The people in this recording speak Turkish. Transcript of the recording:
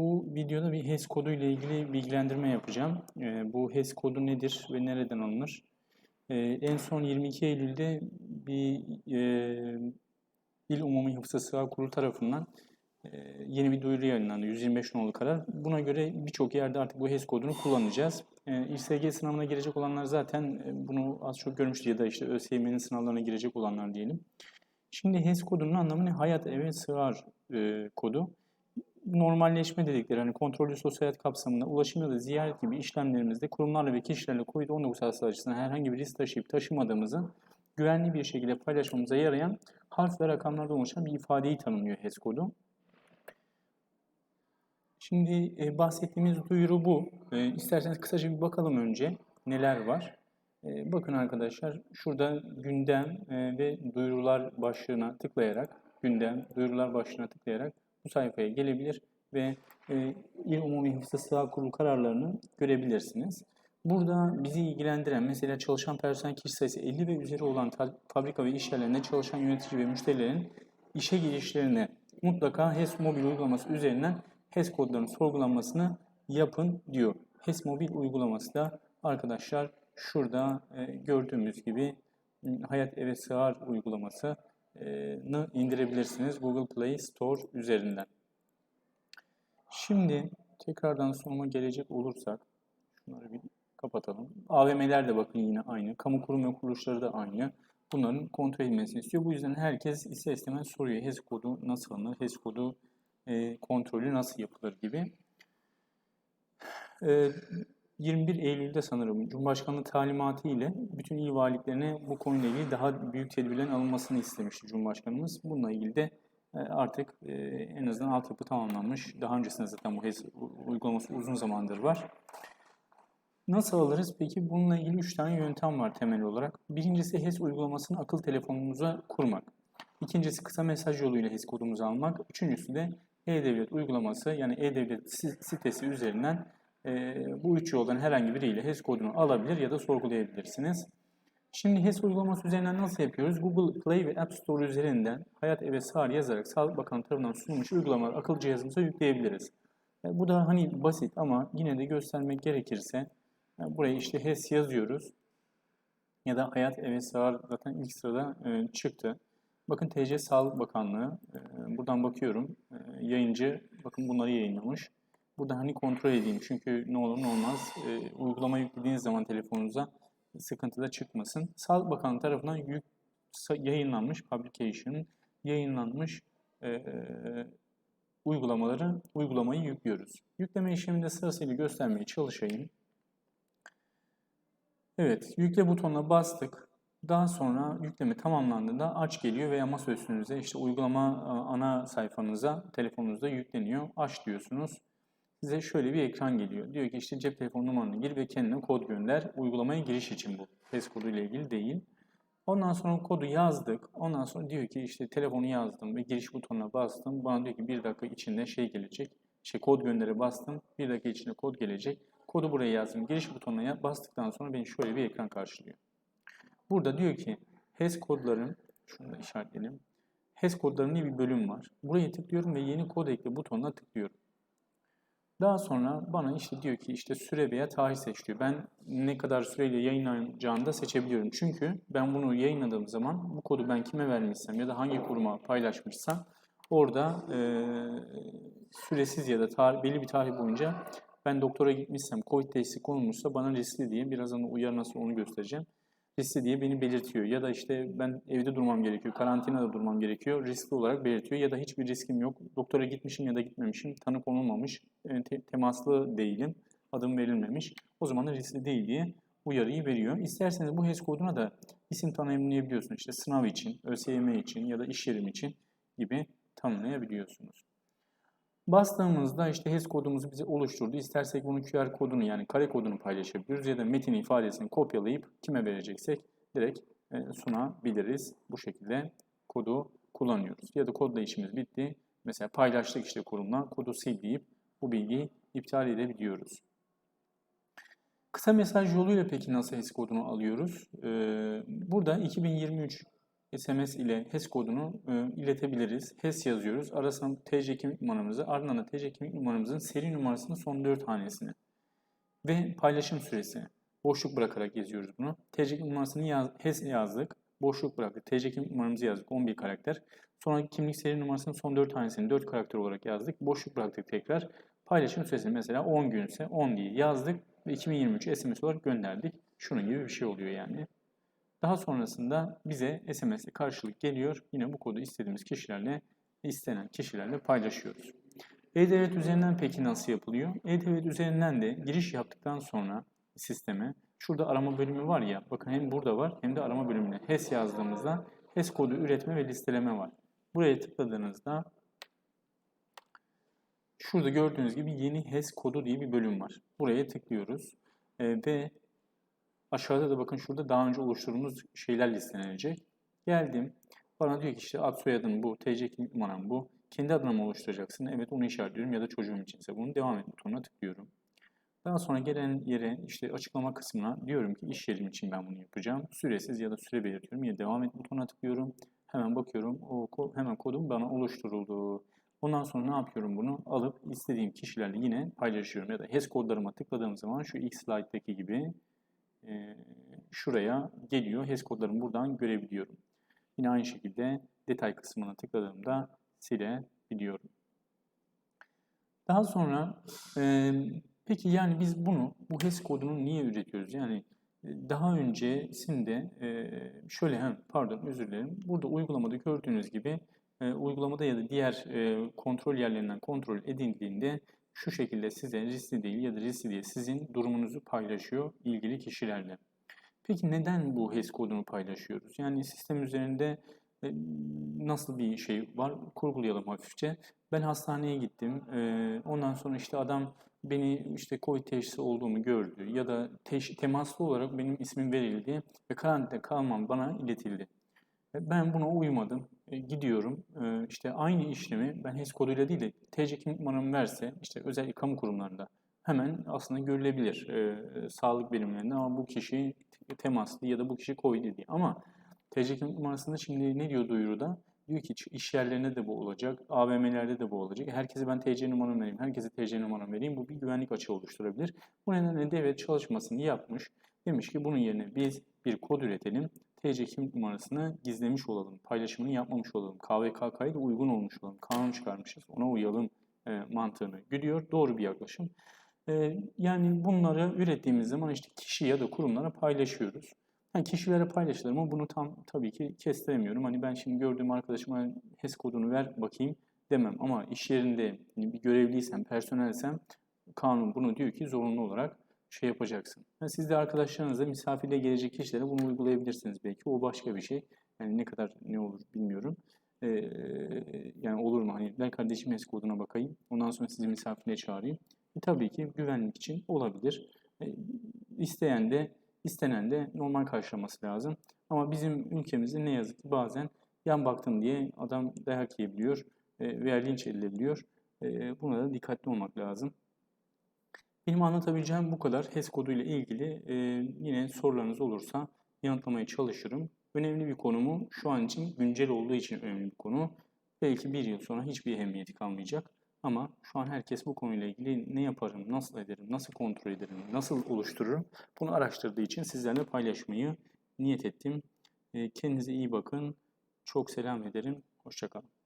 Bu videoda bir HES kodu ile ilgili bilgilendirme yapacağım. Ee, bu HES kodu nedir ve nereden alınır? Ee, en son 22 Eylül'de bir e, İl Umumi Hıfzı Sığa Kurulu tarafından e, yeni bir duyuru yayınlandı. 125 nolu karar. Buna göre birçok yerde artık bu HES kodunu kullanacağız. E, İSG sınavına girecek olanlar zaten e, bunu az çok görmüştü ya da işte ÖSYM'nin sınavlarına girecek olanlar diyelim. Şimdi HES kodunun anlamı ne? Hayat eve sığar kodu normalleşme dedikleri hani kontrollü sosyal hayat kapsamında ulaşım ya da ziyaret gibi işlemlerimizde kurumlarla ve kişilerle COVID-19 hastalığı açısından herhangi bir risk taşıyıp taşımadığımızı güvenli bir şekilde paylaşmamıza yarayan harf ve rakamlardan oluşan bir ifadeyi tanımlıyor HES kodu. Şimdi e, bahsettiğimiz duyuru bu. E, isterseniz kısaca bir bakalım önce neler var. E, bakın arkadaşlar şurada gündem e, ve duyurular başlığına tıklayarak gündem, duyurular başlığına tıklayarak bu sayfaya gelebilir ve e, İl Umumi Hıfzı Sığa Kurulu kararlarını görebilirsiniz. Burada bizi ilgilendiren mesela çalışan personel kişi sayısı 50 ve üzeri olan fabrika ve iş çalışan yönetici ve müşterilerin işe girişlerine mutlaka HES mobil uygulaması üzerinden HES kodlarının sorgulanmasını yapın diyor. HES mobil uygulaması da arkadaşlar şurada e, gördüğümüz gibi Hayat Eve Sığar uygulaması indirebilirsiniz Google Play Store üzerinden. Şimdi tekrardan sonuma gelecek olursak şunları bir kapatalım. AVM'ler de bakın yine aynı. Kamu kurum ve kuruluşları da aynı. Bunların kontrol edilmesini istiyor. Bu yüzden herkes ister istemez soruyor. HES kodu nasıl alınır? HES kodu e, kontrolü nasıl yapılır gibi. E, 21 Eylül'de sanırım Cumhurbaşkanlığı talimatı ile bütün il valiliklerine bu konuyla ilgili daha büyük tedbirlerin alınmasını istemişti Cumhurbaşkanımız. Bununla ilgili de e, artık e, en azından altyapı tamamlanmış. Daha öncesinde zaten bu HES uygulaması uzun zamandır var. Nasıl alırız? Peki bununla ilgili 3 tane yöntem var temel olarak. Birincisi HES uygulamasını akıl telefonumuza kurmak. İkincisi kısa mesaj yoluyla HES kodumuzu almak. Üçüncüsü de E-Devlet uygulaması yani E-Devlet sitesi üzerinden e, bu üç yoldan herhangi biriyle HES kodunu alabilir ya da sorgulayabilirsiniz. Şimdi HES uygulaması üzerinden nasıl yapıyoruz? Google Play ve App Store üzerinden Hayat Eve Sağır yazarak Sağlık Bakanı tarafından sunulmuş uygulamaları akıllı cihazımıza yükleyebiliriz. Yani bu da hani basit ama yine de göstermek gerekirse yani buraya işte HES yazıyoruz. Ya da Hayat Eve Sağır zaten ilk sırada e, çıktı. Bakın TC Sağlık Bakanlığı, e, buradan bakıyorum, e, yayıncı bakın bunları yayınlamış. Burada hani kontrol edeyim çünkü ne olur ne olmaz e, uygulama yüklediğiniz zaman telefonunuza sıkıntı da çıkmasın. Sağlık Bakanlığı tarafından yük, yayınlanmış publication, yayınlanmış e, e, uygulamaları, uygulamayı yüklüyoruz. Yükleme işleminde sırasıyla göstermeye çalışayım. Evet, yükle butonuna bastık. Daha sonra yükleme tamamlandığında aç geliyor veya masa işte uygulama ana sayfanıza telefonunuzda yükleniyor. Aç diyorsunuz size şöyle bir ekran geliyor. Diyor ki işte cep telefonu numaranı gir ve kendine kod gönder. Uygulamaya giriş için bu. HES kodu ile ilgili değil. Ondan sonra kodu yazdık. Ondan sonra diyor ki işte telefonu yazdım ve giriş butonuna bastım. Bana diyor ki bir dakika içinde şey gelecek. İşte kod göndere bastım. Bir dakika içinde kod gelecek. Kodu buraya yazdım. Giriş butonuna bastıktan sonra beni şöyle bir ekran karşılıyor. Burada diyor ki HES kodların, şunu da işaretleyelim. HES kodlarının bir bölüm var. Buraya tıklıyorum ve yeni kod ekle butonuna tıklıyorum. Daha sonra bana işte diyor ki işte süre veya tarih seç diyor. Ben ne kadar süreyle yayınlanacağını da seçebiliyorum. Çünkü ben bunu yayınladığım zaman bu kodu ben kime vermişsem ya da hangi kuruma paylaşmışsam orada e, süresiz ya da tarih, belli bir tarih boyunca ben doktora gitmişsem, COVID testi konulmuşsa bana riskli diye birazdan uyarı nasıl onu göstereceğim riskli diye beni belirtiyor. Ya da işte ben evde durmam gerekiyor, karantinada durmam gerekiyor, riskli olarak belirtiyor. Ya da hiçbir riskim yok, doktora gitmişim ya da gitmemişim, tanı konulmamış, e, te temaslı değilim, adım verilmemiş. O zaman da riskli değil diye uyarıyı veriyor. İsterseniz bu HES koduna da isim tanımlayabiliyorsunuz. İşte sınav için, ÖSYM için ya da iş yerim için gibi tanımlayabiliyorsunuz. Bastığımızda işte HES kodumuzu bize oluşturdu. İstersek bunun QR kodunu yani kare kodunu paylaşabiliriz ya da metin ifadesini kopyalayıp kime vereceksek direkt e, sunabiliriz. Bu şekilde kodu kullanıyoruz. Ya da kodla işimiz bitti. Mesela paylaştık işte kurumla kodu sil deyip bu bilgiyi iptal edebiliyoruz. Kısa mesaj yoluyla peki nasıl HES kodunu alıyoruz? Ee, burada 2023 SMS ile HES kodunu e, iletebiliriz. HES yazıyoruz. Arasına TC kimlik numaramızı, ardından da TC kimlik numaramızın seri numarasının son 4 hanesini ve paylaşım süresi. Boşluk bırakarak yazıyoruz bunu. TC kimlik numarasını yaz, HES yazdık. Boşluk bıraktık. TC kimlik numaramızı yazdık. 11 karakter. Sonra kimlik seri numarasının son 4 tanesini 4 karakter olarak yazdık. Boşluk bıraktık tekrar. Paylaşım süresi mesela 10 günse 10 diye yazdık ve 2023 SMS olarak gönderdik. Şunun gibi bir şey oluyor yani. Daha sonrasında bize SMS'le karşılık geliyor. Yine bu kodu istediğimiz kişilerle, istenen kişilerle paylaşıyoruz. E-Devlet üzerinden peki nasıl yapılıyor? E-Devlet üzerinden de giriş yaptıktan sonra sisteme, şurada arama bölümü var ya, bakın hem burada var hem de arama bölümünde HES yazdığımızda HES kodu üretme ve listeleme var. Buraya tıkladığınızda şurada gördüğünüz gibi yeni HES kodu diye bir bölüm var. Buraya tıklıyoruz Ee, ve Aşağıda da bakın şurada daha önce oluşturduğumuz şeyler listelenecek. Geldim. Bana diyor ki işte ad soyadın bu, TC kimlik numaran bu. Kendi adına mı oluşturacaksın? Evet onu işaretliyorum ya da çocuğum içinse bunu devam et butonuna tıklıyorum. Daha sonra gelen yere işte açıklama kısmına diyorum ki iş yerim için ben bunu yapacağım. Süresiz ya da süre belirtiyorum. Ya devam et butonuna tıklıyorum. Hemen bakıyorum. O ko- hemen kodum bana oluşturuldu. Ondan sonra ne yapıyorum bunu? Alıp istediğim kişilerle yine paylaşıyorum. Ya da HES kodlarıma tıkladığım zaman şu ilk slayttaki gibi e, şuraya geliyor. HES kodlarımı buradan görebiliyorum. Yine aynı şekilde detay kısmına tıkladığımda silebiliyorum. Daha sonra e, peki yani biz bunu bu HES kodunu niye üretiyoruz? Yani e, daha öncesinde e, şöyle hem pardon özür dilerim. Burada uygulamada gördüğünüz gibi e, uygulamada ya da diğer e, kontrol yerlerinden kontrol edildiğinde şu şekilde size riskli değil ya da riskli diye sizin durumunuzu paylaşıyor ilgili kişilerle. Peki neden bu HES kodunu paylaşıyoruz? Yani sistem üzerinde e, nasıl bir şey var? Kurgulayalım hafifçe. Ben hastaneye gittim. E, Ondan sonra işte adam beni işte COVID teşhisi olduğumu gördü ya da teş, temaslı olarak benim ismim verildi ve karantinada kalmam bana iletildi. Ben buna uymadım. E, Gidiyorum. E, işte aynı işlemi ben HES koduyla değil de TC kimlik numaramı verse işte özel kamu kurumlarında hemen aslında görülebilir e, sağlık birimlerinde ama bu kişi temaslı ya da bu kişi COVID diye. Ama TC kimlik numarasında şimdi ne diyor duyuruda? Diyor ki iş yerlerinde de bu olacak, AVM'lerde de bu olacak. Herkese ben TC numaramı vereyim, herkese TC numaramı vereyim. Bu bir güvenlik açığı oluşturabilir. Bu nedenle devlet çalışmasını yapmış. Demiş ki bunun yerine biz bir kod üretelim. TC kimlik numarasını gizlemiş olalım, paylaşımını yapmamış olalım, KVKK'ya da uygun olmuş olalım, kanun çıkarmışız, ona uyalım e, mantığını güdüyor. Doğru bir yaklaşım. E, yani bunları ürettiğimiz zaman işte kişi ya da kurumlara paylaşıyoruz. Yani kişilere paylaşılır ama bunu tam tabii ki kestiremiyorum. Hani ben şimdi gördüğüm arkadaşıma HES kodunu ver bakayım demem. Ama iş yerinde bir görevliysem, personelsem kanun bunu diyor ki zorunlu olarak şey yapacaksın. Yani siz de arkadaşlarınızla misafirle gelecek kişilere bunu uygulayabilirsiniz belki. O başka bir şey. Yani ne kadar ne olur bilmiyorum. Ee, yani olur mu? Hani ben kardeşim HES koduna bakayım. Ondan sonra sizi misafirliğe çağırayım. E, tabii ki güvenlik için olabilir. E, isteyen de istenen de normal karşılaması lazım. Ama bizim ülkemizde ne yazık ki bazen yan baktım diye adam dayak yiyebiliyor e, veya linç edilebiliyor. E, buna da dikkatli olmak lazım. Benim anlatabileceğim bu kadar. HES kodu ile ilgili e, yine sorularınız olursa yanıtlamaya çalışırım. Önemli bir konu mu? Şu an için güncel olduğu için önemli bir konu. Belki bir yıl sonra hiçbir ehemmiyeti kalmayacak. Ama şu an herkes bu konuyla ilgili ne yaparım, nasıl ederim, nasıl kontrol ederim, nasıl oluştururum bunu araştırdığı için sizlerle paylaşmayı niyet ettim. Kendinize iyi bakın. Çok selam ederim. Hoşçakalın.